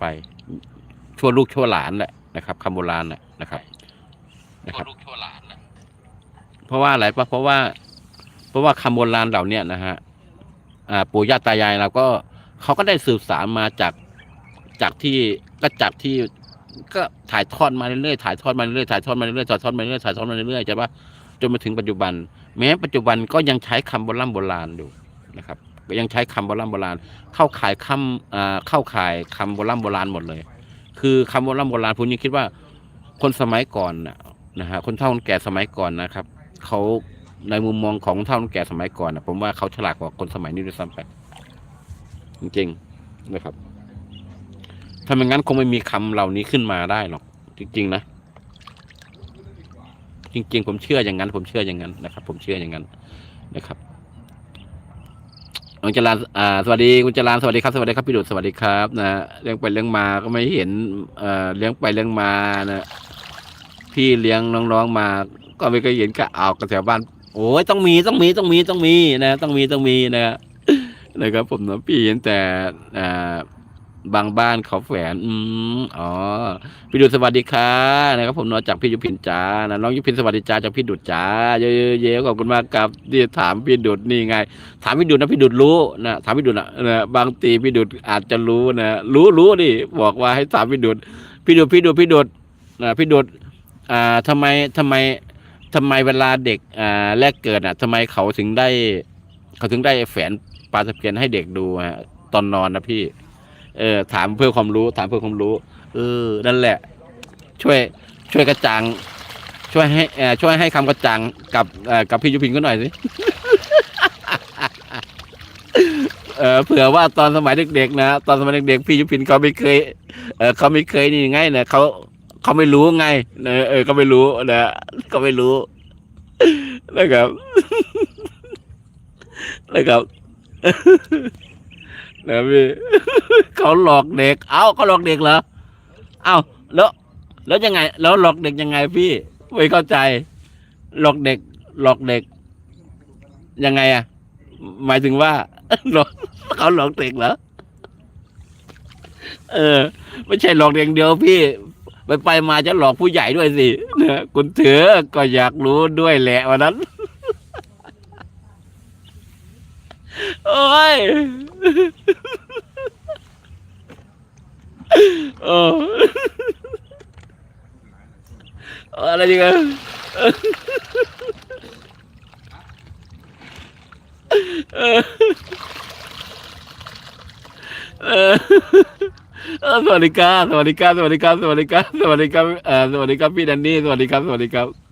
ไป ชั่วลูกชั่วหลานแหละนะครับคำโบราณแหละนะครับนะครับเพราะว่าอะไรปะเพราะว่า เพราะว่าคำโบราณเหล่าเนี้ยนะฮะอ่าปู่ย่าตายายเราก็เขาก็ได้สืบสารมาจากจากที่ก็จากที่ก็ถ่ายทอดมาเรื่อยๆถ่ายทอดมาเรื่อยๆถ่ายทอดมาเรื่อยๆถ่ายทอดมาเรื่อยๆถ่ายทอดมาเรื่อยๆใช่ปะจนมาถึงปัจจุบัน แม้ปัจจุบันก็ยังใช้คำโบราณโบราณอยู่นะครับก็ ยังใช้คำโบราณโบราณ เข้าขายคำเข้าขายคำโบราณโบราณหมดเลย คือคำโบราณโบราณผมยังคิดว่า คนสมัยก่อนนะฮะคนเฒ่าคนแก่สมัยก่อนนะครับเขาในมุมมองของคนเฒ่าคนแก่สมัยก่อนนะผมว่าเขาฉลาดกว่าคนสมัยนี้ด้วยซ้ำไปจริงๆนะครับถ้าไม่งั้นคงไม่มีคำเหล่านี้ขึ้นมาได้หรอก จริง ๆ นะจริง ๆ ผมเชื่ออย่างนั้น ผมเชื่ออย่างนั้นนะครับ ผมเชื่ออย่างนั้นนะครับ คุณจรานอ่า สวัสดีคุณจรานสวัสดีครับ สวัสดีครับพี่ดุษสวัสดีครับนะเลี้ยงไปเลี้ยงมาก็ไม่เห็น เอ่อ เลี้ยงไปเลี้ยงมานะ พี่เลี้ยงน้องๆมา ก็ไม่เคยเห็นก็เอากระแสบ้าน โอ้ยต้องมีต้องมีต้องมีต้องมีนะ ต้องมีต้องมีนะนะครับผมนะพี่เห็นแต่อ่า บางบ้านเขาแฝนอืมอ๋อ พี่ดุษสวัสดีค่ะนะครับผมนอจากพี่ยุพินจ้านะน้องยุพินสวัสดีจ้าจากพี่ดุษจ้าเยอะๆเยอะขอบคุณมากครับที่ถามพี่ดุษนี่ไง ถามพี่ดุษนะพี่ดุษรู้นะถามพี่ดุษนะบางทีพี่ดุษอาจจะรู้นะรู้รู้ดิบอกว่าให้ถามพี่ดุษพี่ดุษพี่ดุษพี่ดุษนะพี่ดุษอ่าทำไมทำไมทำไมเวลาเด็กอ่าแรกเกิดอะทำไมเขาถึงได้ เขาถึงได้แฝนปลาตะเพียนให้เด็กดูฮะตอนนอนนะพี่ เออถามเพื่อความรู้ ถามเพื่อความรู้ เออ นั่นแหละ ช่วย ช่วยกระจ่าง ช่วยให้เออช่วยให้คำกระจ่างกับเออกับพี่ยุพินก็หน่อยสิ เออเผื่อว่าตอนสมัยเด็กๆนะตอนสมัยเด็กๆพี่ยุพินเขาไม่เคย เออเขาไม่เคยนี่ไงนะเขาเขาไม่รู้ไงเออเออเขาไม่รู้นะเขาไม่รู้นะครับ นะครับ นะพี่เขาหลอกเด็ก เอ้าเขาหลอกเด็กเหรอเอ้าแล้วแล้วยังไง แล้วหลอกเด็กยังไงพี่ไม่เข้าใจ หลอกเด็ก หลอกเด็ก ยังไงอะหมายถึงว่าหลอกเขาหลอกเด็กเหรอเออ ไม่ใช่หลอกเด็กเดียวพี่ ไปไปมาจะหลอกผู้ใหญ่ด้วยสินะคุณเถือก็อยากรู้ด้วยแหละวันนั้น โอ้ย โอ้อะไรดีกันเออเออสวัสดีครับสวัสดีครับสวัสดีครับสวัสดีครับสวัสดีครับเอ่อสวัสดีครับพี่แดนนี่สวัสดีครับสวัสดีครับ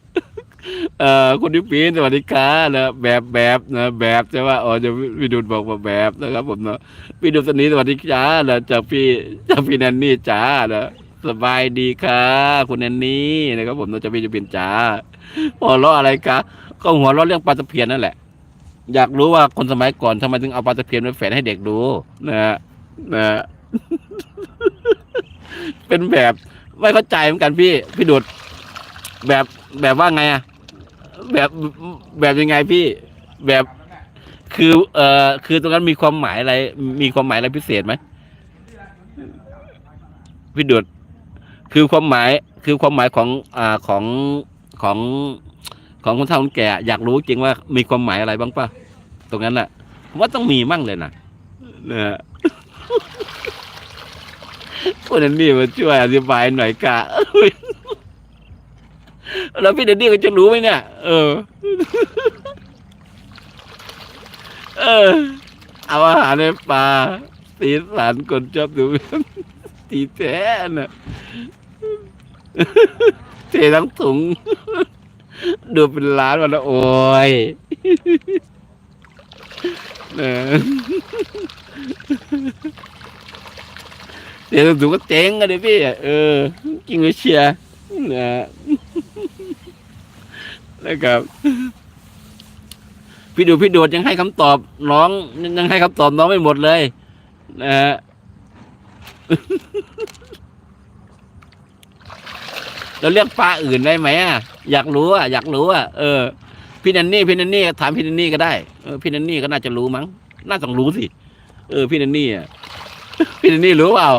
เอ่อคุณยุพินสวัสดีครับนะแบบแบบนะแบบใช่ว่าอ๋อจะพี่ดุลบอกว่าแบบนะครับ ผมเนาะพี่ดุลสนีสวัสดีจ้านะจากพี่จากพี่แนนนี่จ้านะสบายดีค่ะคุณแนนนี่นะครับ ผมเนาะจากพี่ยุพินจ้าหัวเราะอะไรคะก็หัวเราะเรื่องปลาตะเพียนนั่นแหละ อยากรู้ว่าคนสมัยก่อนทำไมถึงเอาปลาตะเพียนไปแฝนให้เด็กดูนะฮะนะฮะเป็นแบบไม่เข้าใจเหมือนกันพี่ พี่ดุดแบบแบบว่าไงอะ แบบแบบยังไงพี่แบบคือ เอ่อคือตรงนั้นมีความหมายอะไร มีความหมายอะไรพิเศษไหมพี่ดุดคือความหมายคือความหมายของอ่าของของของคนเฒ่าคนแก่ อยากรู้จริงว่ามีความหมายอะไรบ้างป่ะตรงนั้นน่ะผมว่าต้องมีมั่งเลยนะนะฮะคนนั้นนี่มาช่วยอธิบายหน่อยกะ แล้วพี่เดนนี่ก็จะรู้ไหมเนี่ย เออ เออ เอาอาหารในป่าสีสันคนชอบดูตีแท้น่ะเททั้งถุง ดูเป็นล้านวันละโอ้ยเออเททั้งถุงก็เจ๊งกันเลยพี่ เออจริงเลยเชียร์นะ นะครับพี่ดูพี่โดดยังให้คำตอบน้องยังให้คำตอบน้องไม่หมดเลยนะฮะเราเรียกปลาอื่นได้ไหมอะอยากรู้อะอยากรู้อะเออพี่นันนี่พี่นันนี่ถามพี่นันนี่ก็ได้เออพี่นันนี่ก็น่าจะรู้มั้ง น่าต้องรู้สิ เออ พี่นันนี่อะพี่นันนี่รู้เปล่า